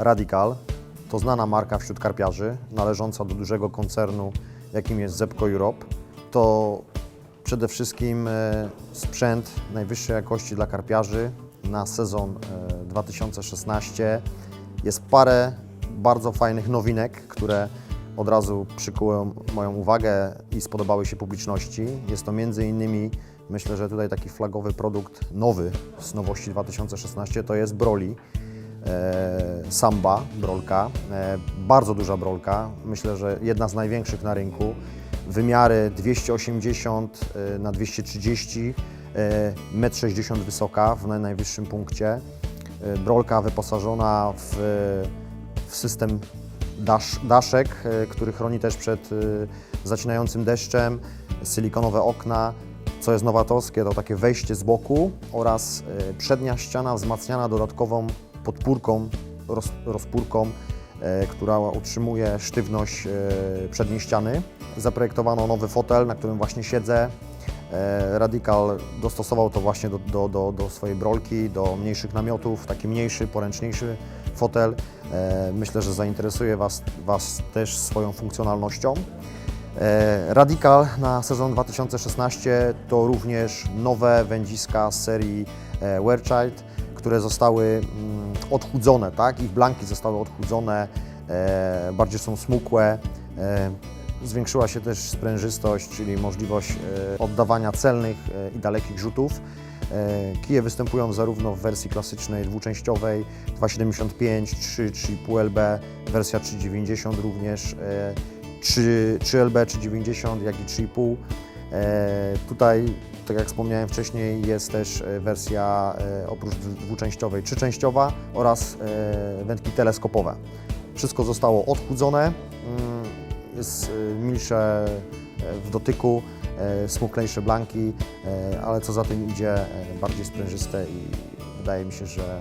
Radical to znana marka wśród karpiarzy, należąca do dużego koncernu, jakim jest Zepco Europe. To przede wszystkim e, sprzęt najwyższej jakości dla karpiarzy na sezon e, 2016. Jest parę bardzo fajnych nowinek, które od razu przykuły moją uwagę i spodobały się publiczności. Jest to między innymi, myślę, że tutaj taki flagowy produkt nowy z nowości 2016 to jest Broly. E, Samba, brolka, e, bardzo duża brolka, myślę, że jedna z największych na rynku. Wymiary 280 e, na 230, e, 1,60 m wysoka w naj- najwyższym punkcie. Brolka wyposażona w, w system dasz, daszek, który chroni też przed zacinającym deszczem, silikonowe okna. Co jest nowatorskie, to takie wejście z boku oraz przednia ściana wzmacniana dodatkową podpórką, roz, rozpórką, e, która utrzymuje sztywność e, przedniej ściany. Zaprojektowano nowy fotel, na którym właśnie siedzę. E, Radical dostosował to właśnie do, do, do, do swojej brolki, do mniejszych namiotów, taki mniejszy, poręczniejszy fotel. Myślę, że zainteresuje Was, was też swoją funkcjonalnością. Radical na sezon 2016 to również nowe wędziska z serii Werechild, które zostały mm, odchudzone, tak? Ich blanki zostały odchudzone, e, bardziej są smukłe. E, Zwiększyła się też sprężystość, czyli możliwość e, oddawania celnych i dalekich rzutów. Kije występują zarówno w wersji klasycznej dwuczęściowej 2,75, 3, 3,5 LB, wersja 3,90 również, e, 3, 3 LB 3,90 jak i 3,5. E, Tutaj, tak jak wspomniałem wcześniej, jest też e, wersja e, oprócz dwuczęściowej trzyczęściowa oraz e, wędki teleskopowe. Wszystko zostało odchudzone, mm, jest milsze w dotyku, smuklejsze blanki, ale co za tym idzie, bardziej sprężyste i wydaje mi się, że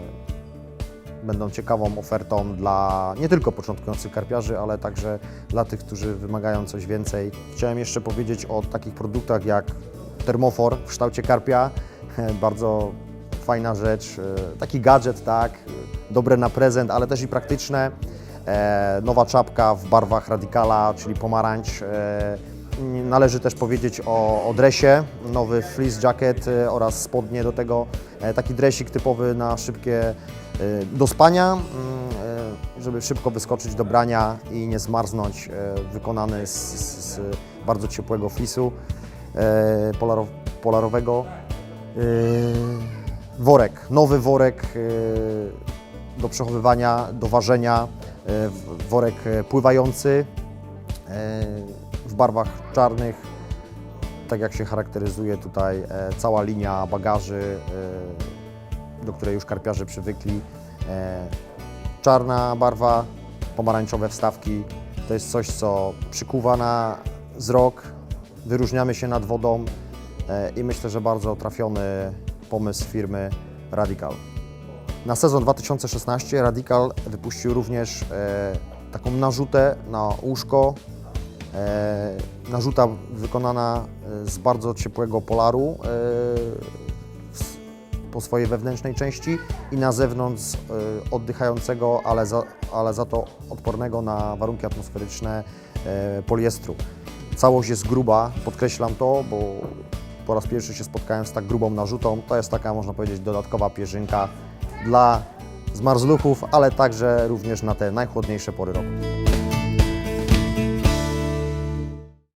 będą ciekawą ofertą dla nie tylko początkujących karpiarzy, ale także dla tych, którzy wymagają coś więcej. Chciałem jeszcze powiedzieć o takich produktach jak termofor w kształcie karpia. Bardzo fajna rzecz, e, taki gadżet, tak, dobre na prezent, ale też i praktyczne. E, Nowa czapka w barwach Radicala, czyli pomarańcz. E, Należy też powiedzieć o, o dresie, nowy fleece jacket oraz spodnie do tego, taki dresik typowy na szybkie do spania, mm, żeby szybko wyskoczyć do brania i nie zmarznąć, wykonany z, z, bardzo ciepłego flisu polaro, polarowego. E, Worek, nowy worek e, do przechowywania, do ważenia, e, worek e, pływający e, w barwach czarnych, tak jak się charakteryzuje tutaj e, cała linia bagaży, e, do której już karpiarze przywykli. E, Czarna barwa, pomarańczowe wstawki to jest coś, co przykuwa na wzrok, wyróżniamy się nad wodą e, i myślę, że bardzo trafiony pomysł firmy Radical. Na sezon 2016 Radical wypuścił również e, taką narzutę na łóżko. E, narzuta wykonana z bardzo ciepłego polaru po swojej wewnętrznej części i na zewnątrz oddychającego, ale za, ale za to odpornego na warunki atmosferyczne poliestru. Całość jest gruba, podkreślam to, bo po raz pierwszy się spotkałem z tak grubą narzutą. To jest taka, można powiedzieć, dodatkowa pierzynka dla zmarzluchów, ale także również na te najchłodniejsze pory roku.